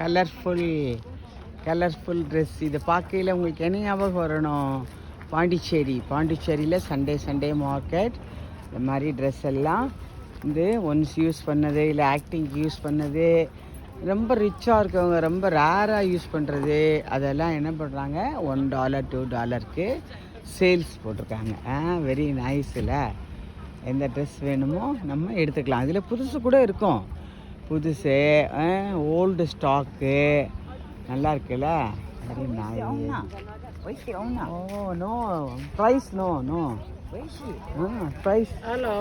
Colourful colourful dress இதை பார்க்கையில் உங்களுக்கு என்ன ஞாபகம் வரணும்? பாண்டிச்சேரி. பாண்டிச்சேரியில் சண்டே சண்டே மார்க்கெட் இந்த மாதிரி ட்ரெஸ் எல்லாம் வந்து ஒன்ஸ் யூஸ் பண்ணது இல்லை ஆக்டிங்க்கு யூஸ் பண்ணது. ரொம்ப ரிச்சாக இருக்கவங்க ரொம்ப ரேராக யூஸ் பண்ணுறது அதெல்லாம் என்ன பண்ணுறாங்க ஒன் டாலர் டூ டாலருக்கு சேல்ஸ் போட்டிருக்காங்க. ஆ வெரி நைஸில் எந்த ட்ரெஸ் வேணுமோ நம்ம எடுத்துக்கலாம். அதில் புதுசு கூட இருக்கும். புதுசு ஓல்டு ஸ்டாக்கு நல்லா இருக்குல்ல? சரி நான் ஓ no price no no price hello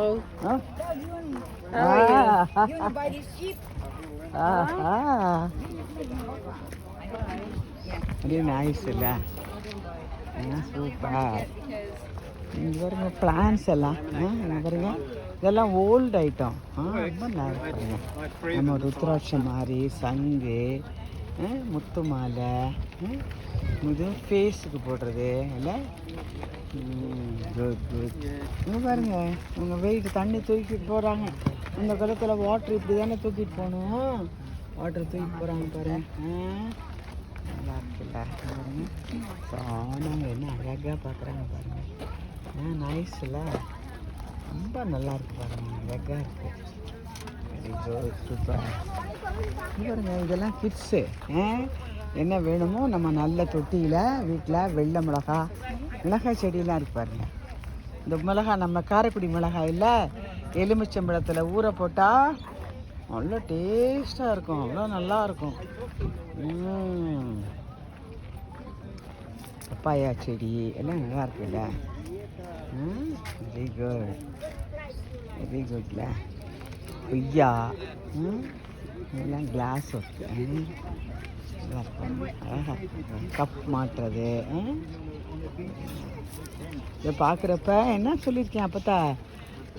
அப்படியே நைஸ் இல்லை? சூப்பர் இங்கே பாருங்க பிளான்ஸ் எல்லாம். இங்கே பாருங்க. இதெல்லாம் ஓல்டு ஐட்டம் ஆ ரொம்ப நல்லா நம்ம ருத்ராட்சம் மாதிரி சங்கு முத்து மாலை இது ஃபேஸுக்கு போடுறது இல்லை? குட் குட் இங்கே பாருங்க உங்க வெயிட் தண்ணி தூக்கிட்டு போகிறாங்க இந்த காலத்தில் வாட்டர் இப்படி தானே தூக்கிட்டு போகணும்? வாட்டர் தூக்கிட்டு போகிறாங்க ஆ நல்லா இருக்குல்ல? பாருங்க. சாணங்க என்ன அழகாக பார்க்குறாங்க பாருங்க. ஆ நைஸ்ல ரொம்ப நல்லா இருக்கு பாருங்க. அழகாக இருக்கு. வெரி குட் சூப்பர் பாருங்க இதெல்லாம் கிட்ஸு என்ன வேணுமோ நம்ம நல்ல தொட்டியில் வீட்டில் வெள்ளை மிளகா மிளகாய் செடியெல்லாம் இருக்கு பாருங்க. இந்த மிளகா நம்ம காரைக்குடி மிளகாய் இல்லை எலுமிச்சம்பழத்தில் ஊற போட்டால் அவ்வளோ டேஸ்ட்டாக இருக்கும். அவ்வளோ நல்லா இருக்கும் ம். பப்பாயா செடி எல்லாம் நல்லா இருக்குல்ல வெரி குட் வெரி குட்ல கொய்யா ம், கிளாஸ் ஒர்க்கு கப் மாட்டுறது hmm? இதை பார்க்குறப்ப என்ன சொல்லியிருக்கேன் அப்போத்தா?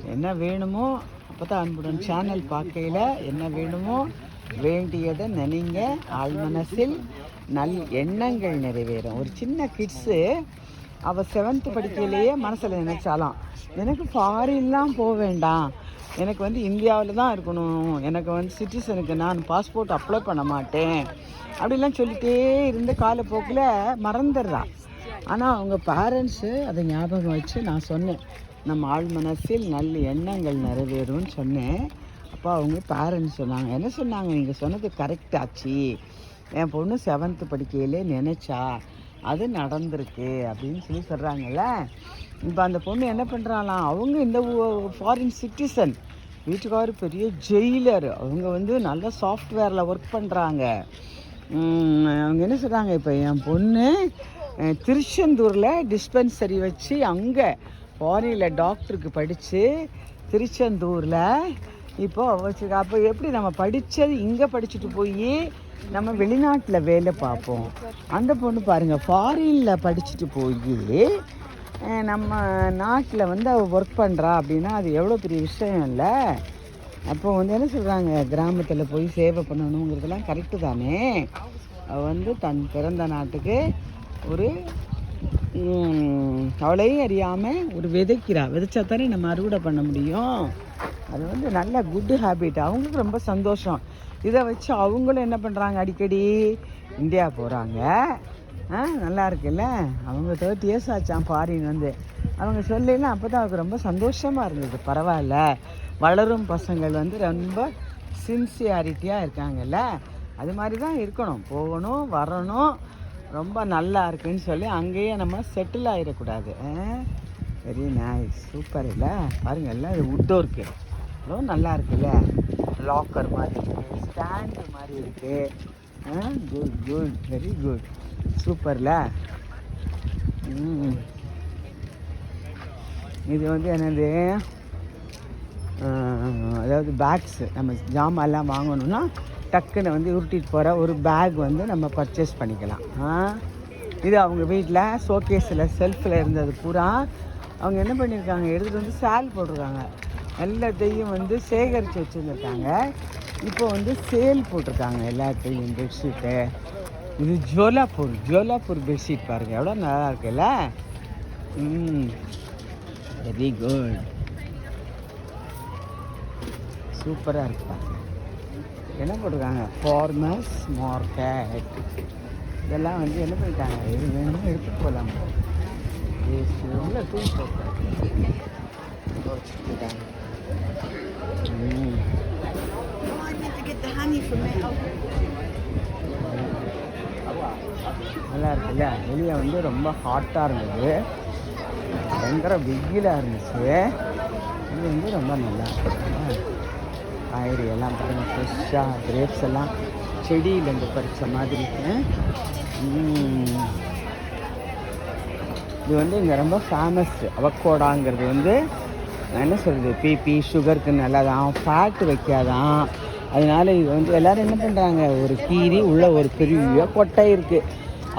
என்ன வேணுமோ அப்பத்தா அன்புடன் சேனல் பார்க்கையில் என்ன வேணுமோ வேண்டியதை நினைங்க. ஆழ்மனசில் நல் எண்ணங்கள் நிறைவேறும். ஒரு சின்ன கிட்ஸு அவள் செவன்த்து படிக்கையிலேயே மனசில் நினச்சாலாம். எனக்கு ஃபாரின்லாம் போக வேண்டாம். எனக்கு வந்து இந்தியாவில் தான் இருக்கணும். எனக்கு வந்து சிட்டிசனுக்கு நான் பாஸ்போர்ட் அப்ளை பண்ண மாட்டேன். அப்படிலாம் சொல்லிட்டே இருந்த காலப்போக்கில் மறந்துடுறான் ஆனால் அவங்க பேரண்ட்ஸு அதை ஞாபகம் வச்சு நான் சொன்னேன். நம்ம ஆள் மனசில் நல்ல எண்ணங்கள் நிறைவேறும்னு சொன்னேன். அப்போ அவங்க பேரண்ட்ஸ் சொன்னாங்க. என்ன சொன்னாங்க? நீங்கள் சொன்னது கரெக்ட் ஆச்சு. என் பொண்ணு செவன்த்து படிக்கையிலே நினச்சா. அது நடந்திருக்கு அப்படின்னு சொல்லி சொல்கிறாங்கல்ல இப்போ அந்த பொண்ணு என்ன பண்ணுறாங்களாம் அவங்க இந்த ஃபாரின் சிட்டிசன் வீட்டுக்காரர் பெரிய ஜெயிலர் அவங்க வந்து நல்ல சாஃப்ட்வேரில் ஒர்க் பண்ணுறாங்க அவங்க என்ன சொல்கிறாங்க இப்போ என் பொண்ணு திருச்செந்தூரில் டிஸ்பென்சரி வச்சு அங்கே ஃபாரினில் டாக்டருக்கு படித்து திருச்செந்தூரில் இப்போது வச்சுக்க அப்போ எப்படி நம்ம படித்தது இங்கே படிச்சுட்டு போய் நம்ம வெளிநாட்டில் வேலை பார்ப்போம். அந்த பொண்ணு பாருங்கள் ஃபாரினில் படிச்சுட்டு போய் நம்ம நாட்டில் வந்து அவள் ஒர்க் பண்ணுறா அப்படின்னா அது எவ்வளோ பெரிய விஷயம் இல்லை. அப்போ வந்து என்ன சொல்கிறாங்க கிராமத்தில் போய் சேவை பண்ணணுங்கிறதெல்லாம் கரெக்டு தானே. அவள் வந்து தன் பிறந்த நாட்டுக்கு ஒரு கவலையும் அறியாமல் ஒரு விதைக்கிறா. விதைச்சா தானே நம்ம அறுவடை பண்ண முடியும். அது வந்து நல்ல குட் ஹேபிட் அவங்களுக்கு ரொம்ப சந்தோஷம். இதை வச்சு அவங்களும் என்ன பண்ணுறாங்க அடிக்கடி இந்தியா போகிறாங்க ஆ நல்லா இருக்குல்ல? அவங்க தேர்ட்டி இயர்ஸ் ஆச்சான் ஃபாரின் வந்து. அவங்க சொல்லலாம் அப்போ தான் அவருக்கு ரொம்ப சந்தோஷமாக இருந்தது. பரவாயில்ல. வளரும் பசங்கள் வந்து ரொம்ப சின்சியாரிட்டியாக இருக்காங்கல்ல? அது மாதிரி தான் இருக்கணும். போகணும் வரணும். ரொம்ப நல்லா இருக்குன்னு சொல்லி அங்கேயே நம்ம செட்டில் ஆகிடக்கூடாது வெரி நைஸ் சூப்பர் இல்லை? பாருங்கள்ல இது உட்டோர்க்கு எவ்வளோ நல்லா இருக்குல்ல லாக்கர் மாதிரி இருக்குது ஸ்டாண்டு மாதிரி இருக்குது குட் குட் வெரி குட் சூப்பரில் இது வந்து என்னது? அதாவது பேக்ஸு நம்ம ஜாமான்லாம் வாங்கணும்னா டக்குன்னு வந்து உருட்டிட்டு போகிற ஒரு பேக் வந்து நம்ம பர்ச்சேஸ் பண்ணிக்கலாம். ஆ? இது அவங்க வீட்டில் ஷோகேஸில் செல்ஃபில் இருந்தது பூரா. அவங்க என்ன பண்ணியிருக்காங்க எடுத்துகிட்டு வந்து சேல் போட்டிருக்காங்க. எல்லாத்தையும் வந்து சேகரித்து வச்சுருந்துருக்காங்க. இப்போ வந்து சேல் போட்டிருக்காங்க எல்லாத்தையும் பெட்ஷீட்டு இது ஜோலாப்பூர் ஜோலாப்பூர் பெட்ஷீட் பாருங்கள் எவ்வளோ நல்லா இருக்குல்ல? ம். வெரி குட் சூப்பராக இருக்கு பாருங்க. என்ன போட்டிருக்காங்க? ஃபார்மர்ஸ் மார்க்கெட் இதெல்லாம் வந்து என்ன பண்ணிட்டாங்க? இது வேணும் எடுத்து போகலாம் உள்ள தூக்கி போட்டாங்க. Oh, I to get the honey from it. நல்லா இருக்குல்ல வெளியே வந்து ரொம்ப ஹாட்டாக இருந்தது. பயங்கர வெயிலாக இருந்துச்சு. இது வந்து ரொம்ப நல்லா இருக்கு. காய்கறி எல்லாம் பாருங்கள் ஃப்ரெஷ்ஷாக கிரேப்ஸ் எல்லாம் செடியிலேருந்து பறித்த மாதிரி இது வந்து இங்கே ரொம்ப ஃபேமஸ் அவக்கோடாங்கிறது வந்து என்ன சொல்கிறது பிபி சுகருக்கு நல்லதான் ஃபேட் வைக்காதான் அதனால இது வந்து எல்லோரும் என்ன பண்ணுறாங்க ஒரு கீரி உள்ள ஒரு பெரிய கொட்டை இருக்குது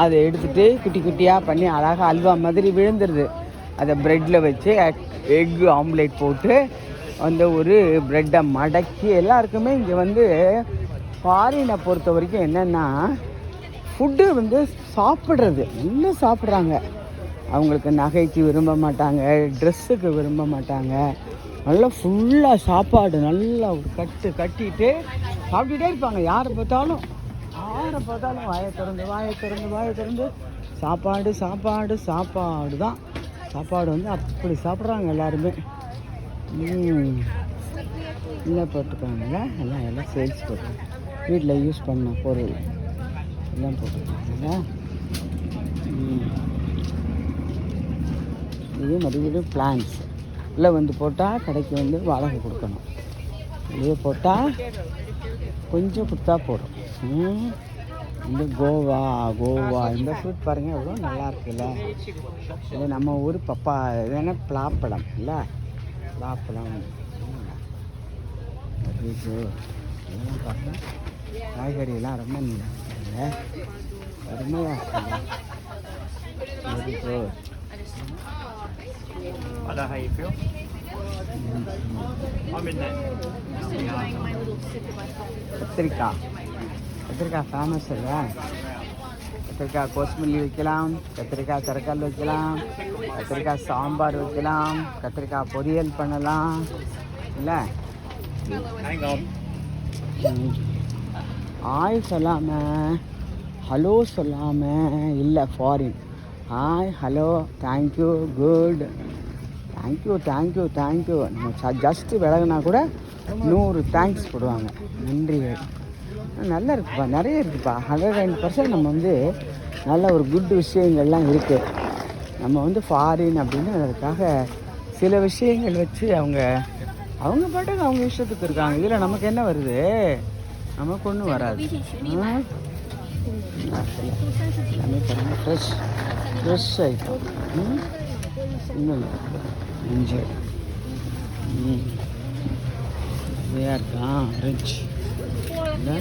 அதை எடுத்துட்டு குட்டி குட்டியாக பண்ணி அழகாக அல்வா மாதிரி விழுந்துருது. அதை ப்ரெட்டில் வச்சு எக் ஆம்லேட் போட்டு அந்த ஒரு ப்ரெட்டை மடக்கி எல்லாருக்குமே இங்கே வந்து ஃபாரினை பொறுத்த வரைக்கும் என்னென்னா ஃபுட்டு வந்து சாப்பிட்றது. நல்லா சாப்பிட்றாங்க? அவங்களுக்கு நகைக்கு விரும்ப மாட்டாங்க ட்ரெஸ்ஸுக்கு விரும்ப மாட்டாங்க. நல்லா ஃபுல்லாக சாப்பாடு நல்லா ஒரு கட்டு கட்டிட்டு சாப்பிட்டுட்டே இருப்பாங்க. யாரை பார்த்தாலும் யாரை பார்த்தாலும் வாயை திறந்து வாயை திறந்து வாயை திறந்து. சாப்பாடு சாப்பாடு சாப்பாடு தான். சாப்பாடு வந்து அப்படி சாப்பிட்றாங்க எல்லாருமே. இல்லை போட்டுக்காங்க எல்லாம் எல்லாம் சேல்ஸ் போட்டுருக்காங்க. வீட்டில் யூஸ் பண்ண பொருள் எல்லாம் போட்டுருக்காங்க இதே மாதிரி மறுபடியும் பிளான்ஸ் உள்ளே வந்து போட்டால் கடைக்கு வந்து வாடகை கொடுக்கணும். வெளியே போட்டால் கொஞ்சம் கொடுத்தா போதும். ம். இந்த கோவா கோவா இந்த ஃப்ரூட் பாருங்கள் எவ்வளோ நல்லா இருக்குல்ல. இது நம்ம ஊர் பப்பா இது பிளாப்பழம் இல்லை? பிளாப்பழம். இதெல்லாம் காய்கறியெல்லாம் ரொம்ப நல்லா இருக்குல்ல. அருமையாக இருக்குல்ல. Ada how you feel? I'm in there. கத்திரிக்காய் கத்திரிக்காய் ஃபேமஸ் இல்லை கத்திரிக்காய் கோஸ்மல்லி வைக்கலாம் கத்திரிக்காய் கரக்கல் வைக்கலாம் கத்திரிக்காய் சாம்பார் வைக்கலாம் கத்திரிக்காய் பொரியல் பண்ணலாம். இல்லை. ஆய் சொல்லாமல் ஹலோ சொல்லாமல் இல்லை foreign hi hello thank you good thank you thank you thank you நம்ம ஜஸ்ட்டு விலகுனா கூட நூறு தேங்க்ஸ் போடுவாங்க. நன்றி நல்லா இருக்குப்பா நிறைய இருக்குப்பா. ஹண்ட்ரட் நைன் பர்சன்ட் நம்ம வந்து நல்ல ஒரு குட் விஷயங்கள்லாம் இருக்குது நம்ம வந்து ஃபாரின் அப்படின்னு அதுக்காக சில விஷயங்கள் வச்சு அவங்க அவங்க பாட்டுக்கு அவங்க இஷ்டத்துக்கு இருக்காங்க. இதில் நமக்கு என்ன வருது? நமக்கு ஒன்றும் வராது? எல்லாமே ஃப்ரெஷ் ஃப்ரெஷ் ஐட்டம் ம் இன்னும் என்ஜாய் நிறையா இருக்கா ரிச் இல்லை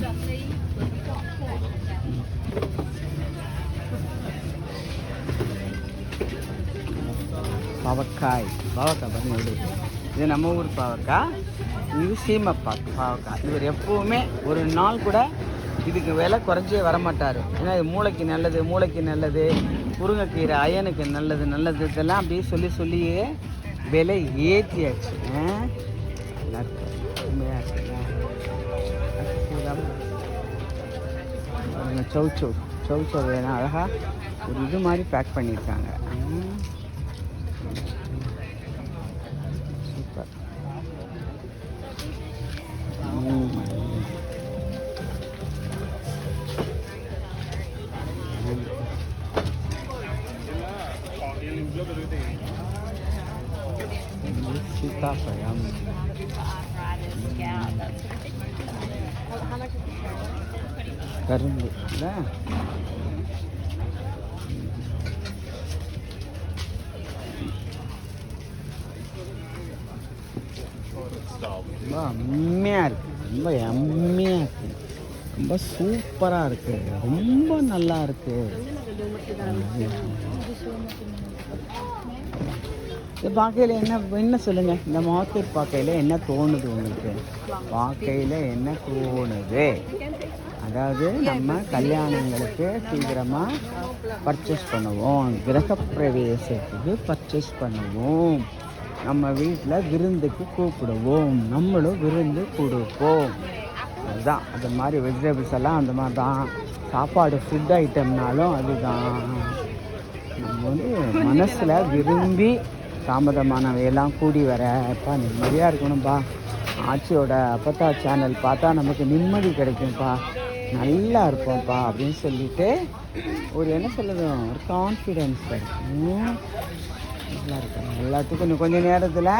பாவக்காய் பாவக்காய் பாருங்க இது நம்ம ஊர் பாவக்காய் இது சீமப்பா பாவக்காய் இவர் எப்பவுமே ஒரு நாள் கூட இதுக்கு விலை குறைஞ்சே வரமாட்டார். ஏன்னா இது மூளைக்கு நல்லது மூளைக்கு நல்லது. முருங்கைக்கீரை அயனுக்கு நல்லது நல்லது. இதெல்லாம் அப்படியே சொல்லி சொல்லியே விலை ஏற்றியாச்சு ஆ? நல்லா இருக்கு? சௌ சௌ சௌ அழகாக ஒரு இது மாதிரி பேக் பண்ணியிருக்காங்க. இது சீதாப்பழம் கரும்பு ரொம்ப அம்மையாக இருக்குது ரொம்ப எம்மையாக இருக்குது ரொம்ப சூப்பராக இருக்குது ரொம்ப நல்லா இருக்குது இது பார்க்கையில் என்ன என்ன சொல்லுங்கள் இந்த மார்க்கெட் பார்க்கையில் என்ன தோணுது உங்களுக்கு? பார்க்கையில் என்ன தோணுது? அதாவது நம்ம கல்யாணங்களுக்கு சீக்கிரமாக பர்ச்சேஸ் பண்ணுவோம். கிரகப்பிரவேசத்துக்கு பர்ச்சேஸ் பண்ணுவோம். நம்ம வீட்டில் விருந்துக்கு கூப்பிடுவோம். நம்மளும் விருந்து கொடுப்போம். அதுதான். அது மாதிரி வெஜிடபிள்ஸ் எல்லாம் அந்த மாதிரி தான் சாப்பாடு ஃபுட் ஐட்டம்னாலும் அதுதான். நம்ம வந்து மனசில் விரும்பி தாமதமானவையெல்லாம் கூடி வர. அப்பா நிம்மதியாக இருக்கணும்ப்பா ஆட்சியோட அப்பத்தா சேனல் பார்த்தா நமக்கு நிம்மதி கிடைக்கும்ப்பா. நல்லா இருப்போம்ப்பா அப்படின்னு சொல்லிட்டு ஒரு என்ன சொல்லுது ஒரு கான்ஃபிடென்ஸ் கிடைக்கும். நல்லா இருக்கும் எல்லாத்துக்கும் இன்னும் கொஞ்ச நேரத்தில்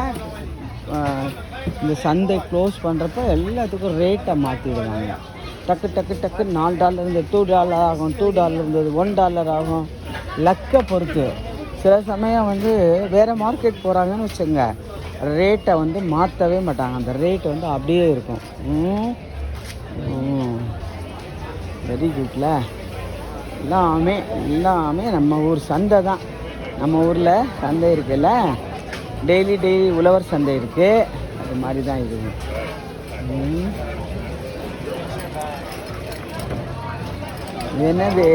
இந்த சந்தை க்ளோஸ் பண்ணுறப்ப எல்லாத்துக்கும் ரேட்டை மாற்றிடுவாங்க டக்கு டக்கு டக்கு நாலு டாலர் இருந்தது டூ டாலர் ஆகும் டூ டாலர் இருந்தது ஒன் டாலர் ஆகும். லக்கை பொறுத்து. சில சமயம் வந்து வேறு மார்க்கெட் போகிறாங்கன்னு வச்சுங்க ரேட்டை வந்து மாற்றவே மாட்டாங்க. அந்த ரேட் வந்து அப்படியே இருக்கும். வெரி குட்ல எல்லாமே எல்லாமே நம்ம ஊர் சந்தை தான். நம்ம ஊரில் சந்தை இருக்குல்ல. டெய்லி டெய்லி உழவர் சந்தை இருக்குது அது மாதிரி தான் இது. என்னது?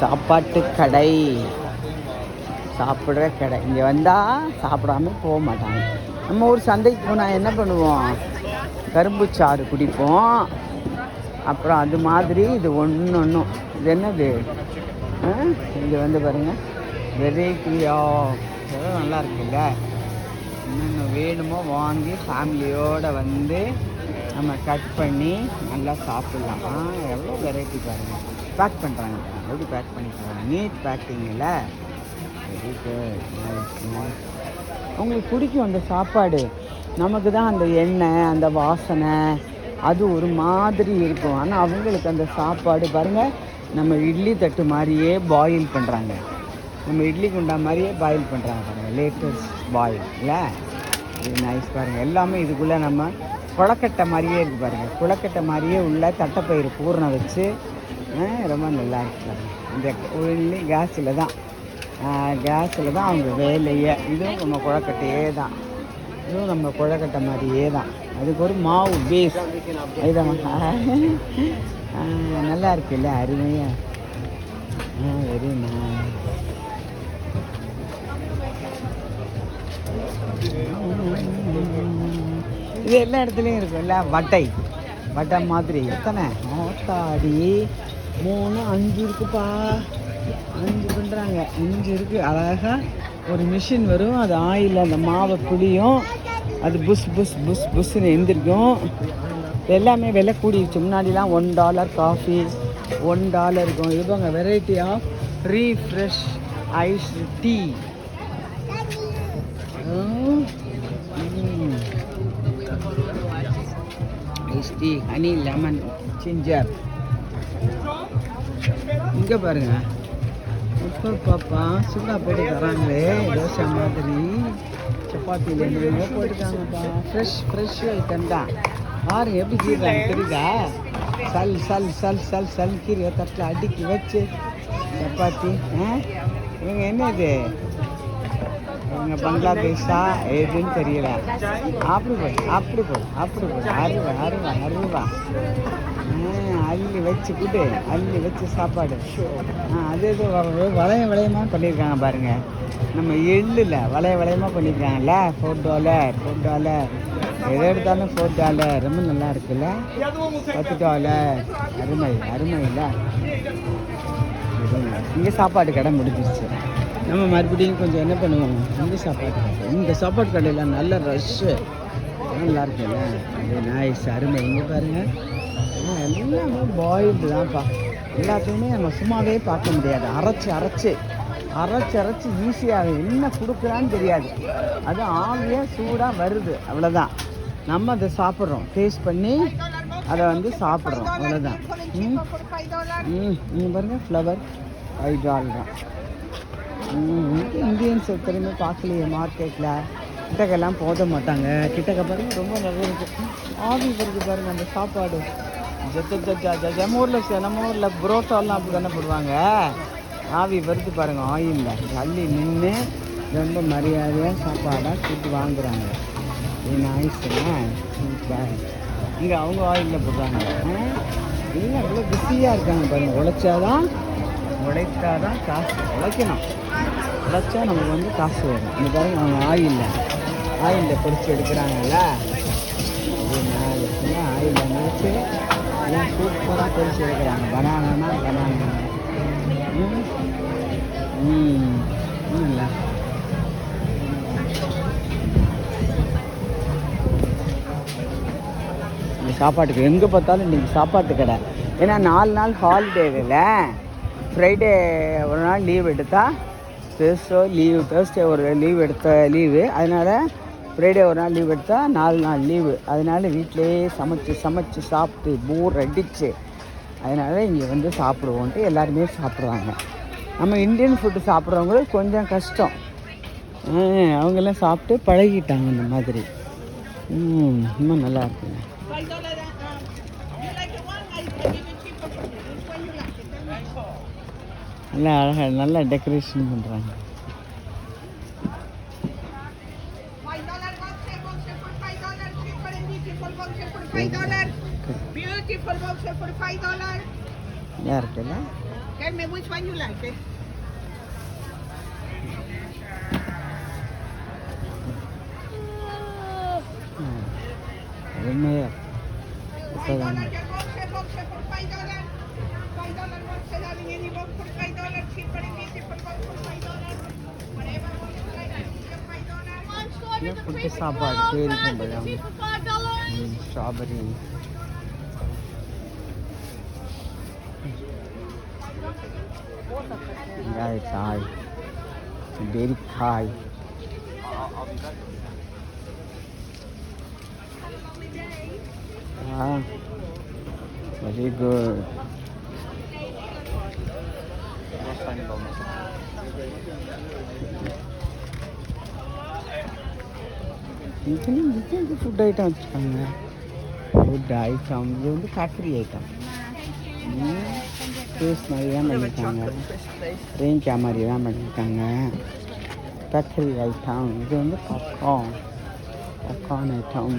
சாப்பாட்டு கடை. சாப்பிட்ற கடை. இங்கே வந்தால் சாப்பிடாம போக மாட்டாங்க. நம்ம ஒரு சந்தைக்கு போனால் என்ன பண்ணுவோம்? கரும்பு சாறு குடிப்போம். அப்புறம் அது மாதிரி இது ஒன்று ஒன்றும் இது என்னது? இங்கே வந்து பாருங்கள் வெரைட்டியா எவ்வளோ நல்லா இருக்குல்ல? என்னென்ன வேணுமோ வாங்கி ஃபேமிலியோடு வந்து நம்ம கட் பண்ணி நல்லா சாப்பிட்லாம். எவ்வளோ வெரைட்டி பாருங்கள் பேக் பண்ணுறாங்க எப்படி பேக் பண்ணிக்கிறாங்க நீட் பேக்கிங்கில் உங்களுக்கு பிடிக்கும் அந்த சாப்பாடு. நமக்கு தான் அந்த எண்ணெய் அந்த வாசனை அது ஒரு மாதிரி இருக்கும். ஆனால் அவங்களுக்கு அந்த சாப்பாடு பாருங்கள் நம்ம இட்லி தட்டு மாதிரியே பாயில் பண்ணுறாங்க நம்ம இட்லி குண்டா மாதிரியே பாயில் பண்ணுறாங்க பாருங்கள் லேட்டஸ்ட் பாயில் இல்லை? இது நைஸ் பாருங்கள் எல்லாமே இதுக்குள்ளே நம்ம குளக்கட்டை மாதிரியே இருக்குது பாருங்கள் குளக்கட்டை மாதிரியே உள்ள தட்டைப்பயிறு பூரணம் வச்சு ரொம்ப நல்லா இருக்கு பாருங்கள் இந்த ஒன்லி கேஸில் தான். கேஸில் தான் அவங்க வேலையே. இதுவும் நம்ம குழக்கட்டையே தான். இதுவும் நம்ம குழக்கட்டை மாதிரியே தான். அதுக்கு ஒரு மாவு பேஸ் இதான் நல்லா இருக்குல்ல அருமையாக ஆ வெரி இது எல்லா இடத்துலையும் இருக்கும்ல வட்டை. வட்டை மாதிரி. எத்தனை? நோத்தாடி மூணு அஞ்சு இருக்குப்பா. அஞ்சு பண்ணுறாங்க அஞ்சு இருக்குது அழகாக ஒரு மிஷின் வரும். அது ஆயில் அந்த மாவை புளியும். அது புஷ் புஸ் புஸ் புஷ்ன்னு எந்திரிக்கும். எல்லாமே விலை கூடிடுச்சு. முன்னாடிலாம் one dollar coffee one dollar இருக்கும். இவங்க variety of refresh ice tea ice tea honey lemon ginger இங்கே பாருங்கள் இப்போ பாப்பா. சுண்டா போட்டு தராங்களே தோசை மாதிரி. சப்பாத்தி என்னென்னமோ போட்டுருக்காங்கப்பா. ஃப்ரெஷ் ஃப்ரெஷ் ஐட்டம் தான். பாருங்க எப்படி கீறாங்க தெரியுதா? சல் சல் சல் சல் சல் கீரை தட்டில் அடுக்கி வச்சு சப்பாத்தி ஆ? இவங்க என்ன இது? இவங்க பங்களாதேஷா? எதுன்னு தெரியல. அப்படி போய் அப்படி போய் அப்படி போய் அருவா அருவா அருவா. அள்ளி வச்சு கூட்டு அள்ளி வச்சு சாப்பாடு. ஆ அது இது வளைய வளையமாக பண்ணியிருக்காங்க பாருங்க. நம்ம எள்ளில் வளைய வளையமாக பண்ணியிருக்காங்கல்ல ஃபோர் டாலர் ஃபோர் டாலர் எதை எடுத்தாலும் ஃபோர் டாலர் ரொம்ப நல்லா இருக்குல்ல? பத்து டாலர் அருமை அருமை இல்லை? இங்கே சாப்பாடு கடை முடிஞ்சிருச்சு. நம்ம மறுபடியும் கொஞ்சம் என்ன பண்ணுவோம்? இந்த சாப்பாடு கடை இந்த சாப்பாடு கடையில் நல்ல ரஷ்ஷு நல்லா இருக்குல்ல அது நைஸ் அருமை. இங்கே பாருங்கள் எல்லாமே பாயில்டு தான்ப்பா எல்லாத்தையுமே நம்ம சும்மாவே பார்க்க முடியாது. அரைச்சி அரைச்சி. அரைச்சி அரைச்சி ஈஸியாக என்ன கொடுக்குறான்னு தெரியாது. அது ஆவியாக சூடாக வருது. அவ்வளோதான் நம்ம அதை சாப்பிட்றோம். டேஸ்ட் பண்ணி அதை வந்து சாப்பிட்றோம். அவ்வளோதான் ம். நீங்கள் பாருங்கள் ஃப்ளவர் ஃபைவ் டாலர் தான் இந்தியன்ஸ் எத்தனையுமே பார்க்கலையே மார்க்கெட்டில் கிட்டக்கெல்லாம் போத மாட்டாங்க. கிட்டக்க பாருங்க ரொம்ப நல்லா இருக்கும் ஆவி வருது பாருங்க அந்த சாப்பாடு. ஜத்த ஜஜா ஜ நம்ம ஊரில் நம்ம ஊரில் புரோட்டாலாம் அப்படி தானே போடுவாங்க? ஆவி வருது பாருங்க ஆயிலில். தள்ளி நின்று ரொம்ப மரியாதையாக சாப்பாடாக கூட்டு வாங்குறாங்க. என் ஆயிடுச்சுங்க இங்கே அவங்க ஆயிலில் போடுறாங்க. இல்லை அவ்வளோ பிஸியாக இருக்காங்க பாருங்க. உழைச்சாதான் உழைத்தாதான் காசு உழைக்கணும். உழைச்சா நமக்கு வந்து காசு வரும். இந்த பாருங்க அவங்க ஆயில்லை. ஆயிலில் பொறிச்சு எடுக்கிறாங்கல்ல? அது நான் ஆயிலில் பறித்து எல்லாம் சூப்பராக பொறிச்சு எடுக்கிறாங்க. பனானா பனானா ம் இல்லை சாப்பாட்டுக்கு எங்கே பார்த்தாலும் இன்றைக்கி சாப்பாட்டு கடை. ஏன்னா நாலு நாள் ஹாலிடேவில் ஃப்ரைடே ஒரு நாள் லீவ் எடுத்தா தேர்ஸ்டோ லீவு தேர்ஸ்டே ஒரு லீவ் எடுத்த லீவு அதனால் ஃப்ரைடே ஒரு நாள் லீவ் எடுத்தால் நாலு நாள் லீவு அதனால் வீட்டிலேயே சமைச்சு சமைச்சு சாப்பிட்டு போர் அடிச்சு. அதனால் இங்கே வந்து சாப்பிடுவோன்ட்டு எல்லாருமே சாப்பிடுவாங்க நம்ம இந்தியன் ஃபுட்டு சாப்பிட்றவங்களுக்கு கொஞ்சம் கஷ்டம். அவங்கெல்லாம் சாப்பிட்டு பழகிட்டாங்க இந்த மாதிரி. இன்னும் நல்லா இருக்குங்க. நல்லா அழகாக நல்லா டெக்கரேஷன் பண்ணுறாங்க five dollar. Beautiful voucher for five dollar. Dártela. Tell me which one you like. Eh? Five dollar voucher, voucher for five dollar. Five dollar voucher, darling. Any voucher for five dollar. Cheaper and easy for for five dollar. Whatever voucher you like, five பேரிக்கம்பழம் ம், strawberry வெங்காயக்காய் பேரிக்காய் ஆ very good இதுலேயும் வித்தியாச food item வச்சுருக்காங்க food item இது வந்து bakery item juice மாதிரி தான் பண்ணியிருக்காங்க. ரேஞ்சா மாதிரி தான் பண்ணியிருக்காங்க. பேக்கரி ஐட்டம் இது வந்து பாப்கார்ன் பாப்கார்ன் ஐட்டம்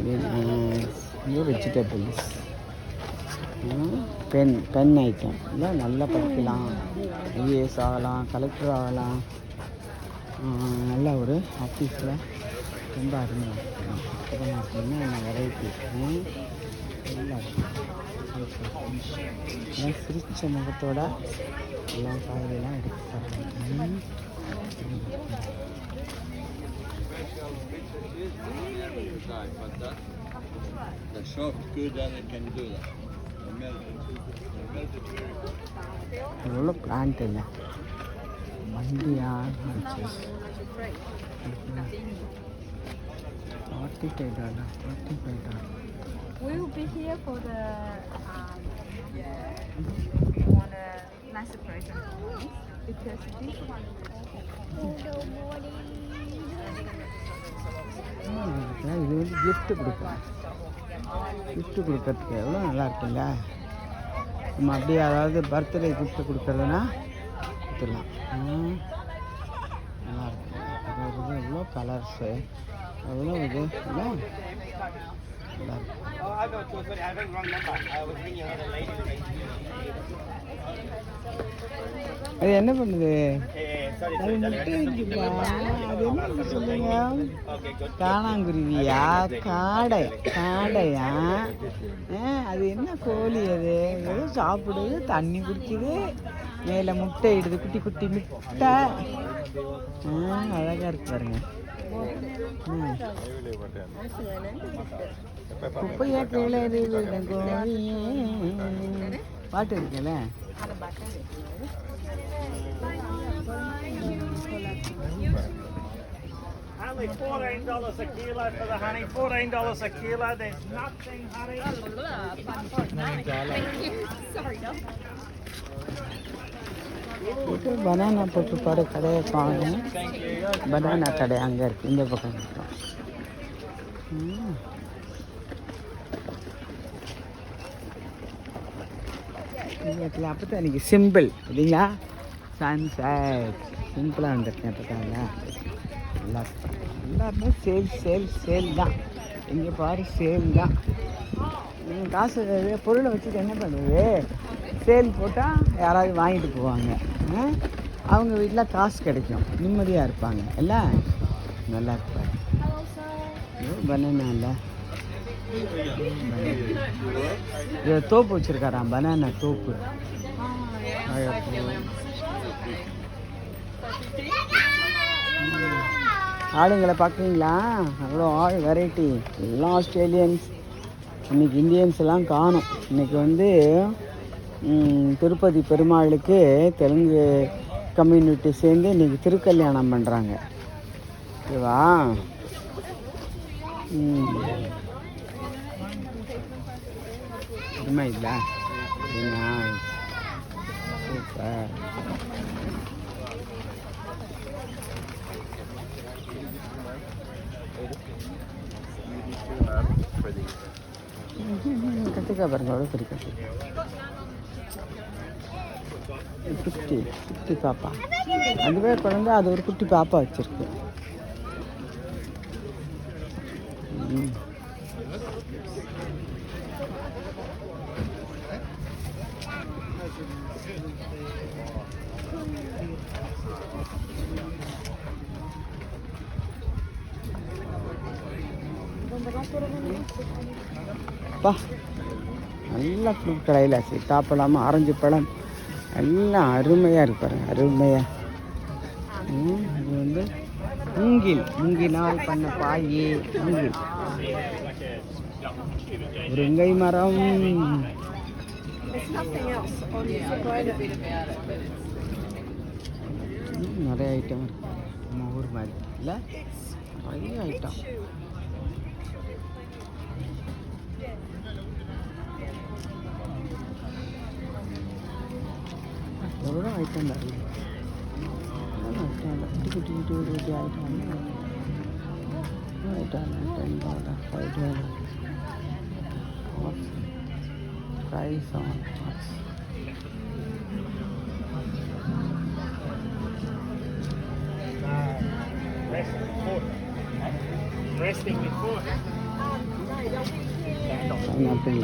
இது வெஜிடபிள்ஸ் பென் பென் ஐட்டம் இதெல்லாம் நல்லா படிக்கலாம். ஐஏஎஸ் ஆகலாம் கலெக்டர் ஆகலாம். நல்ல ஒரு ஆஃபீஸில் ரொம்ப அருமையாக இருக்கும் அற்புதமாக இருக்குன்னா என்ன வெரைட்டி நல்லா இருக்கும் எல்லாம் சிரிச்ச முகத்தோட எல்லாம் காய்கறிலாம் எடுத்து தராங்க The soft good and it can do that. The melted. The melted very good. எவ்வளோ பிளான்ட் இல்லை Mandya dollar We will be here for the um, one uh, nice present because this one இது வந்து gift கொடுக்கலாம் gift கொடுக்கறதுக்கு எவ்வளோ நல்லா இருக்குல்ல? நம்ம அப்படியே அதாவது பர்த்டே gift கொடுக்கறதுனா கொடுத்துடலாம். ம். நல்லா இருக்கும் அது இது எவ்வளோ கலர்ஸு இருக்கும் அது என்ன பண்ணுது? அது என்ன சொல்லுங்க காணாங்குருவியா? காடை. காடையா? அது என்ன கோழி அது? ஏதோ சாப்பிடுது தண்ணி குடிக்குது. மேலே முட்டை இடுது குட்டி குட்டி முட்டை. ஆ அழகா இருக்கு பாருங்க. குப்பையா கிளறி விட கோழியே பாட்டு இருக்குல்ல Only fourteen dollars a kilo for the honey. Fourteen dollars a kilo. There's nothing, honey. Banana போட்டு பாரு கடையை காணும் பனானா கடை அங்கே இருக்குது இந்த பக்கம். இருக்கும் ம். அப்போ தான் எனக்கு சிம்பிள் இல்லைங்களா சன்செட் சிம்பிளாக வந்துருக்கேன் அப்போ தான் நல்லா எல்லாருமே சேல் சேல் சேல் தான். இங்கே பாரு சேல் தான். நீங்கள் காசு பொருளை வச்சுட்டு என்ன பண்ணுது சேல் போட்டால் யாராவது வாங்கிட்டு போவாங்க. அவங்க வீட்டில் காசு கிடைக்கும். நிம்மதியாக இருப்பாங்க. இல்லை? நல்லா இருப்பாங்க. பனானா இல்லை. தோப்பு வச்சுருக்காராம் பனானா தோப்பு. ஆளுங்களை பார்க்குறீங்களா அவ்வளோ ஆள் வெரைட்டி எல்லாம் ஆஸ்திரேலியன்ஸ் இன்னைக்கு இந்தியன்ஸ் எல்லாம் காணும். இன்னைக்கு வந்து திருப்பதி பெருமாளுக்கு தெலுங்கு கம்யூனிட்டி சேர்ந்து இன்னைக்கு திருக்கல்யாணம் பண்ணுறாங்க ஓகேவா? உண்மை இல்லை? சூப்பர். கத்திரிக்காய் பாருங்க அவ்வளோ கத்திரிக்காய். குட்டி குட்டி பாப்பா அதுவே குழந்தை அது ஒரு குட்டி பாப்பா வச்சிருக்கு ம். பா எல்லா ஃப்ரூட் கடையில் சீத்தாப்பழம் ஆரஞ்சு பழம். எல்லாம் அருமையாக இருப்பாரு அருமையாக இது வந்து மூங்கில். மூங்கினால் பண்ண பாய் மூங்கில். முருங்கை மரம். நிறைய ஐட்டம் இருக்கு. நம்ம ஊர் மாதிரி. இல்லை? நிறைய ஐட்டம் எவ்வளோ ஐட்டம் பாருங்க எவ்வளோ ஐட்டம் இல்லை குட்டி குட்டி குட்டி குட்டி குட்டி item item ten dollar five dollar price on Resting before. Pineapple